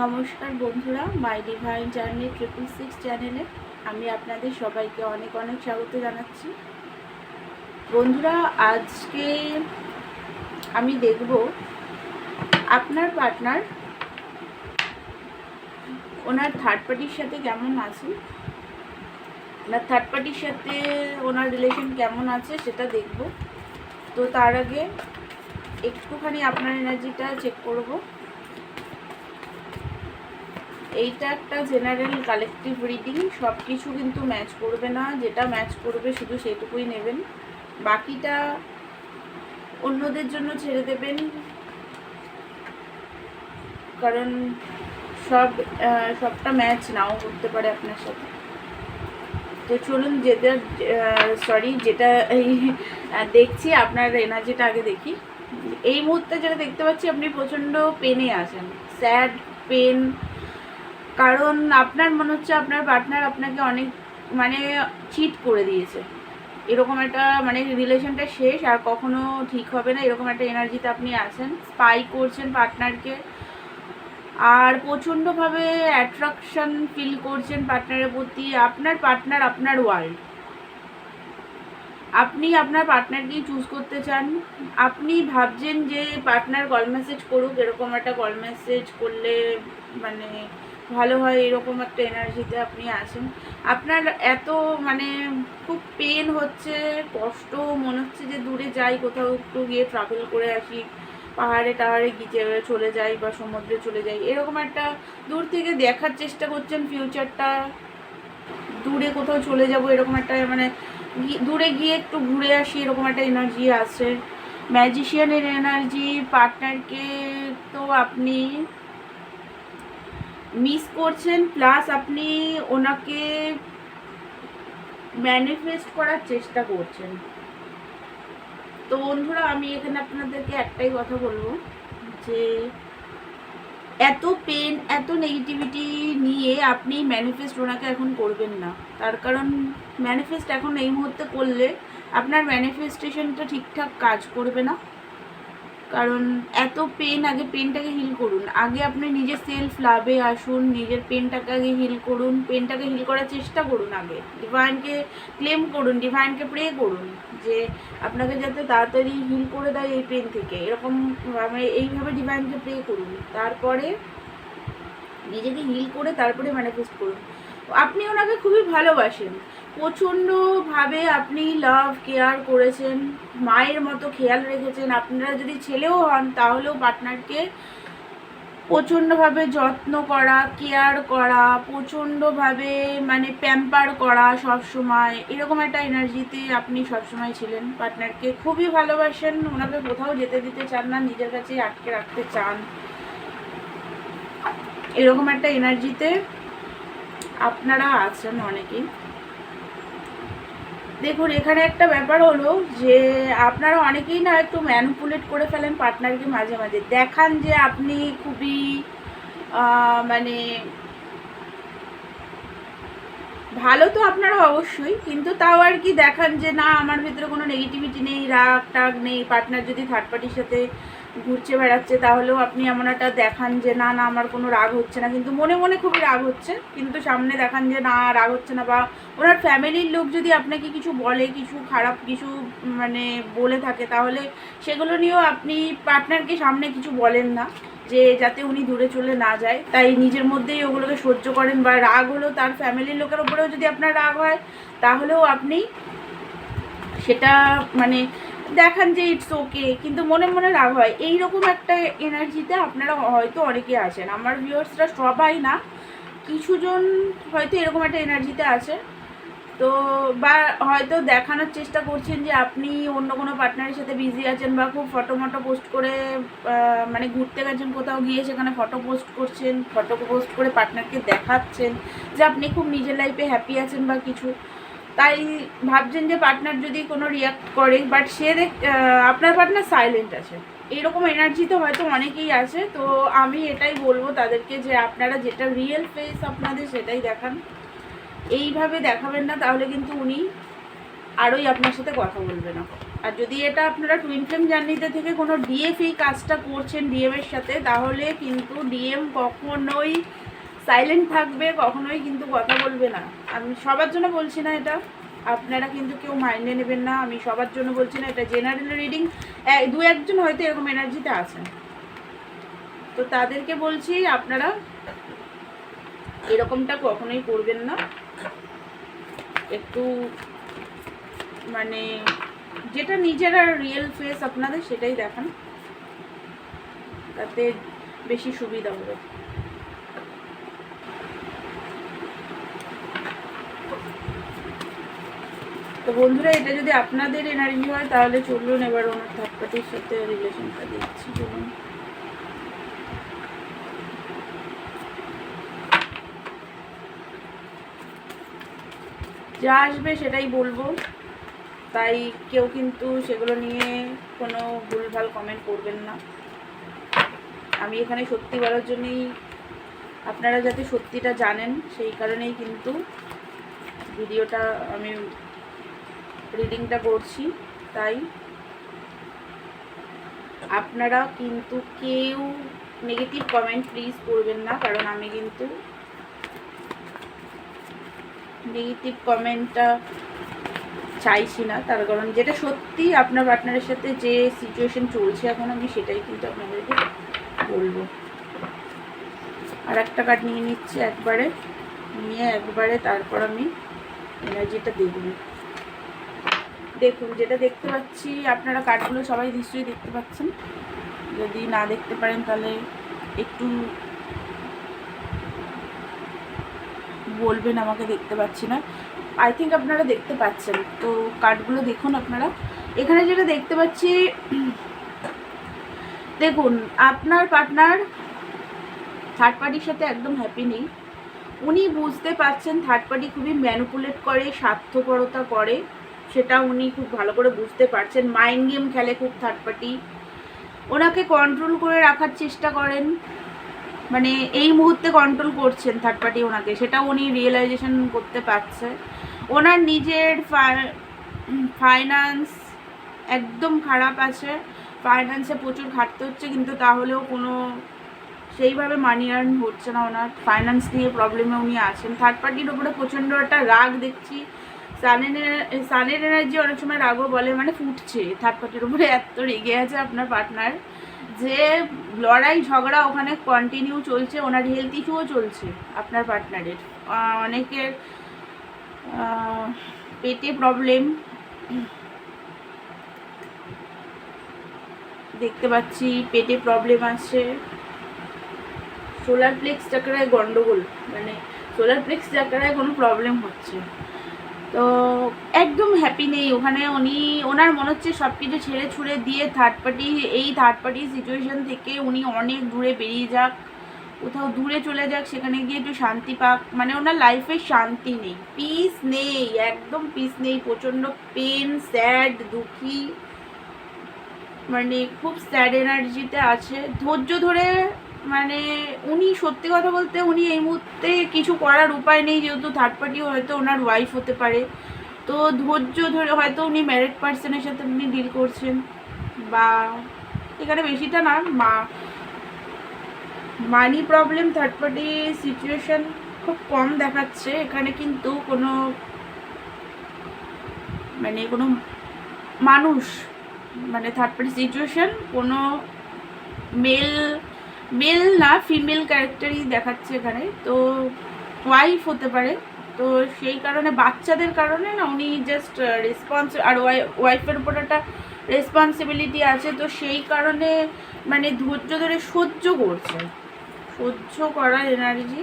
নমস্কার বন্ধুরা my divine journey triple six চ্যানেলে আমি আপনাদের সবাইকে অনেক অনেক স্বাগত জানাচ্ছি। বন্ধুরা, আজকে আমি দেখব আপনার পার্টনার ওনার থার্ড পার্টির সাথে কেমন আছে? ওনার থার্ড পার্টির সাথে ওনার রিলেশন কেমন আছে সেটা দেখব। তো তার আগে একটুখানি আপনার এনার্জিটা চেক করব। এইটা একটা জেনারেল কালেকটিভ রিডিং সব কিছু কিন্তু ম্যাচ করবে না যেটা ম্যাচ করবে শুধু সেটুকুই নেবেন। বাকিটা অন্যদের জন্য ছেড়ে দেবেন। কারণ সব সবটা ম্যাচ নাও করতে পারে আপনার সাথে। তো চলুন যেটা সরি যেটা এই, দেখছি আপনার এনার্জিটা আগে দেখি। এই মুহূর্তে যেটা দেখতে পাচ্ছি আপনি প্রচণ্ড পেনে আছেন। স্যাড পেন কারণ আপনার মনে হচ্ছে আপনার পার্টনার আপনাকে অনেক মানে চিট করে দিয়েছে। এরকম একটা মানে রিলেশনটা শেষ আর কখনো ঠিক হবে না। এরকম একটা এনার্জিতে আপনি আছেন স্পাই করছেন পার্টনারকে আর প্রচণ্ডভাবে অ্যাট্রাকশন ফিল করছেন পার্টনারের প্রতি। আপনার পার্টনার আপনার ওয়ার্ল্ড আপনি আপনার পার্টনারকেই চুজ করতে চান। আপনি ভাবছেন যে পার্টনার কল মেসেজ করুক, এরকম একটা কল মেসেজ করলে মানে ভালো হয়, এরকম একটা এনার্জিতে আপনি আছেন। আপনার এত মানে খুব পেন হচ্ছে, কষ্ট, মনে হচ্ছে যে দূরে যাই, কোথাও একটু গিয়ে ট্রাভেল করে আসি, পাহাড়ে টাহাড়ে গিয়ে চলে যাই বা সমুদ্রে চলে যাই, এরকম একটা দূর থেকে দেখার চেষ্টা করছেন ফিউচারটা দূরে কোথাও চলে যাব, এরকম একটা মানে দূরে গিয়ে একটু ঘুরে আসি, এরকম একটা এনার্জি আছে। ম্যাজিশিয়ানের এনার্জি পার্টনারকে তো আপনি মিস করছেন প্লাস আপনি ওনাকে ম্যানিফেস্ট করার চেষ্টা করছেন। তো বন্ধুরা, আমি এখানে আপনাদেরকে একটাই কথা বলব, যে এত পেন এত নেগেটিভিটি নিয়ে আপনি ম্যানিফেস্ট ওনাকে এখন করবেন না। তার কারণ ম্যানিফেস্ট এখন এই মুহূর্তে করলে আপনার ম্যানিফেস্টেশনটা ঠিকঠাক কাজ করবে না। কারণ এত পেন আগে পেনটাকে হিল করুন। আগে আপনি নিজের সেলফ লাভে আসুন, নিজের পেনটাকে আগে হিল করুন পেনটাকে হিল করার চেষ্টা করুন আগে। ডিভাইনকে ক্লেম করুন ডিভাইনকে প্রে করুন যে আপনাকে যাতে তাড়াতাড়ি হিল করে দেয় এই পেন থেকে। এরকম এইভাবে ডিভাইনকে প্রে করুন। তারপরে নিজেকে হিল করে তারপরে ম্যানিফেস্ট করুন। আপনি ওনাকে খুবই ভালোবাসেন। প্রচণ্ডভাবে আপনি লাভ কেয়ার করেছেন, মায়ের মতো খেয়াল রেখেছেন। আপনারা যদি ছেলেও হন, তাহলেও পার্টনারকে প্রচণ্ডভাবে যত্ন করা কেয়ার করা, প্রচণ্ডভাবে মানে প্যাম্পার করা সব সময় এরকম একটা এনার্জিতে আপনি সবসময় ছিলেন। পার্টনারকে খুবই ভালোবাসেন। ওনাকে কোথাও যেতে দিতে চান না, নিজের কাছেই আটকে রাখতে চান। এরকম একটা এনার্জিতে আপনারা আছেন অনেকেই। দেখুন, এখানে একটা ব্যাপার হলো যে আপনারা অনেকেই না একটু ম্যানুপুলেট করে ফেলেন পার্টনারকে মাঝে মাঝে। দেখান যে আপনি খুবই মানে ভালো তো আপনারা অবশ্যই, কিন্তু তাও আর কি দেখান যে না, আমার ভিতরে কোনো নেগেটিভিটি নেই রাগ টাগ নেই পার্টনার যদি থার্ড পার্টির সাথে ঘুরছে বেড়াচ্ছে, তাহলেও আপনি এমন একটা দেখান যে, না না, আমার কোনো রাগ হচ্ছে না। কিন্তু মনে মনে খুবই রাগ হচ্ছে, কিন্তু সামনে দেখান যে, না, রাগ হচ্ছে না। বা ওনার ফ্যামিলির লোক যদি আপনাকে কিছু বলে, কিছু খারাপ, কিছু মানে বলে থাকে, তাহলে সেগুলো নিয়েও আপনি পার্টনারকে সামনে কিছু বলেন না, যে, যাতে উনি দূরে চলে না যায়। তাই নিজের মধ্যেই ওগুলোকে সহ্য করেন বা রাগ হলেও তার ফ্যামিলির লোকের ওপরেও যদি আপনার রাগ হয়, তাহলেও আপনি সেটা মানে দেখান যে ইটস ওকে কিন্তু মনে মনে রাগ হয়। এই রকম একটা এনার্জিতে আপনারা হয়তো অনেকে আছেন। আমার ভিউয়ার্সরা সবাই না, কিছুজন হয়তো এরকম একটা এনার্জিতে আছে। তো বা হয়তো দেখানোর চেষ্টা করছেন যে আপনি অন্য কোনো পার্টনারের সাথে বিজি আছেন বা খুব ফটো মটো পোস্ট করে মানে ঘুরতে গেছেন কোথাও গিয়ে সেখানে ফটো পোস্ট করছেন ফটো পোস্ট করে পার্টনারকে দেখাচ্ছেন যে আপনি খুব নিজের লাইফে হ্যাপি আছেন বা কিছু। তাই ভাবছেন যে পার্টনার যদি কোনো রিয়াক্ট করে বাট সে দেখ আপনার পার্টনার সাইলেন্ট আছে। এইরকম এনার্জি তো হয়তো অনেকেই আছে, তো আমি এটাই বলব তাদেরকে যে আপনারা যেটা রিয়েল ফেস আপনাদের সেটাই দেখান। এইভাবে দেখাবেন না, তাহলে কিন্তু উনি আরোই আপনার সাথে কথা বলবে না। আর যদি এটা আপনারা টুইন ফ্লেম জার্নিতে থেকে কোনো ডিএফ এই কাজটা করছেন ডিএম এর সাথে, তাহলে কিন্তু ডিএম কখনোই সাইলেন্ট থাকবে, কখনোই কিন্তু কথা বলবে না। আমি সবার জন্য বলছি না এটা। আপনারা কিন্তু কেউ মাইন্ডে নেবেন না। আমি সবার জন্য বলছি না। এটা জেনারেল রিডিং দু একজন হয়তো এরকম এনার্জিতে আছেন। তো তাদেরকে বলছি, আপনারা এরকমটা কখনোই করবেন না। একটু মানে যেটা নিজেরা রিয়েল ফেস আপনাদের, সেটাই দেখান। তাতে বেশি সুবিধা হবে। তো বন্ধুরা, এটা যদি আপনাদের এনার্জি হয়, তাহলে চলুন এবার ওনার থার্ড পার্টির সাথে রিলেশনটা দেখছি চলুন যা আসবে সেটাই বলব। তাই কেউ কিন্তু সেগুলো নিয়ে কোনো ভুলভাল কমেন্ট করবেন না। আমি এখানে সত্যি বলার জন্যই আপনারা যাতে সত্যিটা জানেন, সেই কারণেই কিন্তু ভিডিওটা আমি রিডিংটা করছি, তাই। আপনারা কিন্তু কেউ নেগেটিভ কমেন্ট প্লিজ করবেন না, কারণ আমি কিন্তু নেগেটিভ কমেন্টটা চাইছি না। তার কারণ যেটা সত্যি আপনার পার্টনারের সাথে যে সিচুয়েশন চলছে এখন, আমি সেটাই কিন্তু আপনাদেরকে বলব। আর একটা কার্ড নিয়ে নিচ্ছি একবারে। নিয়ে একবারে তারপর আমি এনার্জিটা দেখব। দেখুন, যেটা দেখতে পাচ্ছি, আপনারা কার্ডগুলো সবাই নিশ্চয়ই দেখতে পাচ্ছেন। যদি না দেখতে পারেন, তাহলে একটু বলবেন, আমাকে দেখতে পাচ্ছি না। আই থিঙ্ক আপনারা দেখতে পাচ্ছেন। তো কার্ডগুলো দেখুন আপনারা। এখানে যেটা দেখতে পাচ্ছি, দেখুন, আপনার পার্টনার থার্ড পার্টির সাথে একদম হ্যাপি নেই। উনি বুঝতে পারছেন থার্ড পার্টি খুবই ম্যানুপুলেট করে, স্বার্থপরতা করে। সেটা উনি খুব ভালো করে বুঝতে পারছেন। মাইন্ড গেম খেলে খুব থার্ড পার্টি ওনাকে কন্ট্রোল করে রাখার চেষ্টা করেন। মানে এই মুহূর্তে কন্ট্রোল করছেন থার্ড পার্টি ওনাকে। সেটা উনি রিয়েলাইজেশন করতে পারছে। ওনার নিজের ফাইন্যান্স একদম খারাপ আছে। ফাইন্যান্সে প্রচুর খাটতে হচ্ছে, কিন্তু তাহলেও কোনো সেইভাবে মানি আর্ন হচ্ছে না ওনার। ফাইন্যান্স নিয়ে প্রবলেমে উনি আছেন। থার্ড পার্টির ওপরে প্রচণ্ড একটা রাগ দেখছি। সানের এনার্জি অনেক সময় রাগও বলে মানে ফুটছে। থার্ড পার্টির উপরে এত রেগে আছে আপনার পার্টনার যে লড়াই, ঝগড়া ওখানে কন্টিনিউ চলছে, ওনার হেলথ ইস্যুও চলছে আপনার পার্টনারের অনেকের পেটে প্রবলেম দেখতে পাচ্ছি পেটে প্রবলেম আছে। সোলার প্লেক্স চাকরায় গন্ডগোল মানে সোলার প্লেক্স চাকরায় কোনো প্রবলেম হচ্ছে। তো একদম হ্যাপি নেই। ওখানে উনি, ওনার মনে হচ্ছে সব কিছু ছেড়ে ছুড়ে দিয়ে থার্ড পার্টি এই থার্ড পার্টি সিচুয়েশন থেকে উনি অনেক দূরে বেরিয়ে যাক, কোথাও দূরে চলে যাক, সেখানে গিয়ে একটু শান্তি পাক। মানে ওনার লাইফে শান্তি নেই। পিস নেই, একদম পিস নেই। প্রচণ্ড পেন স্যাড দুঃখী। মানে খুব স্যাড এনার্জিতে আছে। ধৈর্য ধরে মানে উনি সত্যি কথা বলতে উনি এই মুহূর্তে কিছু করার উপায় নেই, যেহেতু থার্ড পার্টি হয়তো ওনার ওয়াইফ হতে পারে। তো ধৈর্য ধরে হয়তো উনি ম্যারিড পার্সনের সাথে উনি ডিল করছেন বা এখানে বেশিটা না, মা money problem third party situation খুব কম দেখাচ্ছে। এখানে কিন্তু কোনো মানে কোনো মানুষ মানে থার্ড পার্টি সিচুয়েশন কোনো মেল মেল না ফিমেল ক্যারেক্টারই দেখাচ্ছে এখানে। তো ওয়াইফ হতে পারে। তো সেই কারণে, বাচ্চাদের কারণে না উনি জাস্ট রেসপন্স আর ওয়াইফের উপর একটা রেসপন্সিবিলিটি আছে। তো সেই কারণে মানে ধৈর্য ধরে সহ্য করছে। সহ্য করার এনার্জি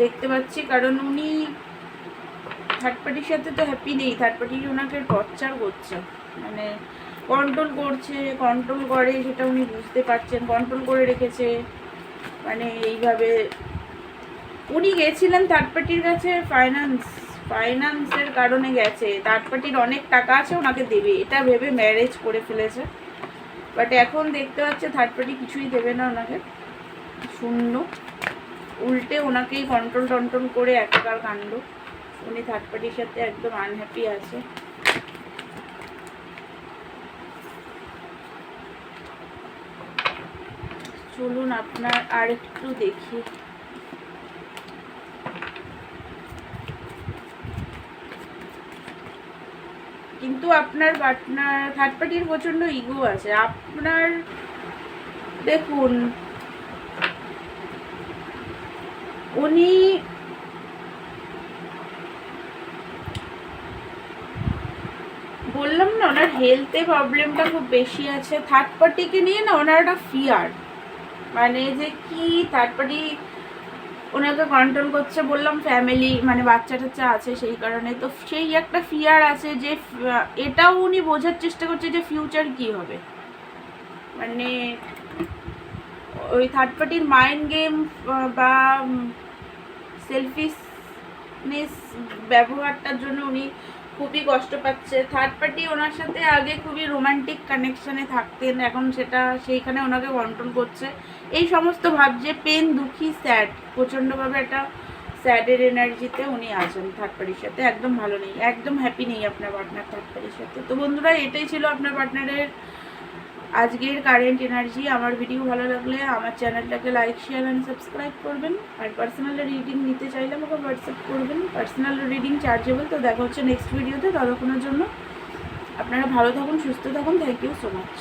দেখতে পাচ্ছি। কারণ উনি থার্ড পার্টির সাথে তো হ্যাপি নেই। থার্ড পার্টি ওনাকে টর্চার করছে। মানে কন্ট্রোল করছে কন্ট্রোল করে, সেটা উনি বুঝতে পারছেন। কন্ট্রোল করে রেখেছে। মানে এইভাবে উনি গেছিলেন থার্ড পার্টির কাছে ফাইন্যান্স ফাইন্যান্সের কারণে গেছে। থার্ড পার্টির অনেক টাকা আছে, ওনাকে দেবে। এটা ভেবে ম্যারেজ করে ফেলেছে। বাট এখন দেখতে পাচ্ছে থার্ড পার্টি কিছুই দেবে না ওনাকে। শূন্য। উল্টে ওনাকেই কন্ট্রোল টন্ট্রোল করে একাকার কাণ্ড। উনি থার্ড পার্টির সাথে একদম আনহ্যাপি আছে। চলুন আপনার আর একটু দেখি। কিন্তু আপনার পার্টনার থার্ড পার্টির প্রচণ্ড ইগো আছে। আপনার, দেখুন, উনি বললাম না, ওনার হেলথে প্রবলেমটা খুব বেশি আছে। থার্ড পার্টিকে নিয়ে না, ওনার একটা ফিয়ার মানে যে কি থার্ড পার্টি ওনাকে কন্ট্রোল করছে বললাম ফ্যামিলি মানে বাচ্চা টাচ্চা আছে সেই কারণে। তো সেই একটা ফিয়ার আছে যে এটাও উনি বোঝার চেষ্টা করছে যে ফিউচার কি হবে। মানে ওই থার্ড পার্টির মাইন্ড গেম বা সেলফিশনেস ব্যবহারটার জন্য উনি খুবই কষ্ট পাচ্ছে। থার্ড পার্টি ওনার সাথে আগে খুবই রোমান্টিক কানেকশানে থাকতেন, এখন সেটা সেইখানে ওনাকে কন্ট্রোল করছে। এই সমস্ত ভাব যে পেন দুঃখী স্যাড প্রচণ্ডভাবে একটা স্যাডের এনার্জিতে উনি আছেন থার্ড পার্টির সাথে। একদম ভালো নেই, একদম হ্যাপি নেই আপনার পার্টনার থার্ড পার্টির সাথে। তো বন্ধুরা, এটাই ছিল আপনার পার্টনারের আজকের কারেন্ট এনার্জি আমার ভিডিও ভালো লাগলে আমার চ্যানেলটাকে লাইক শেয়ার অ্যান্ড সাবস্ক্রাইব করবেন। আর পার্সোনাল রিডিং নিতে চাইলে আমাকে হোয়াটসঅ্যাপ করবেন। পার্সোনাল রিডিং চার্জেবল তো দেখা হচ্ছে নেক্সট ভিডিওতে ততক্ষণের জন্য। আপনারা ভালো থাকুন, সুস্থ থাকুন। Thank you so much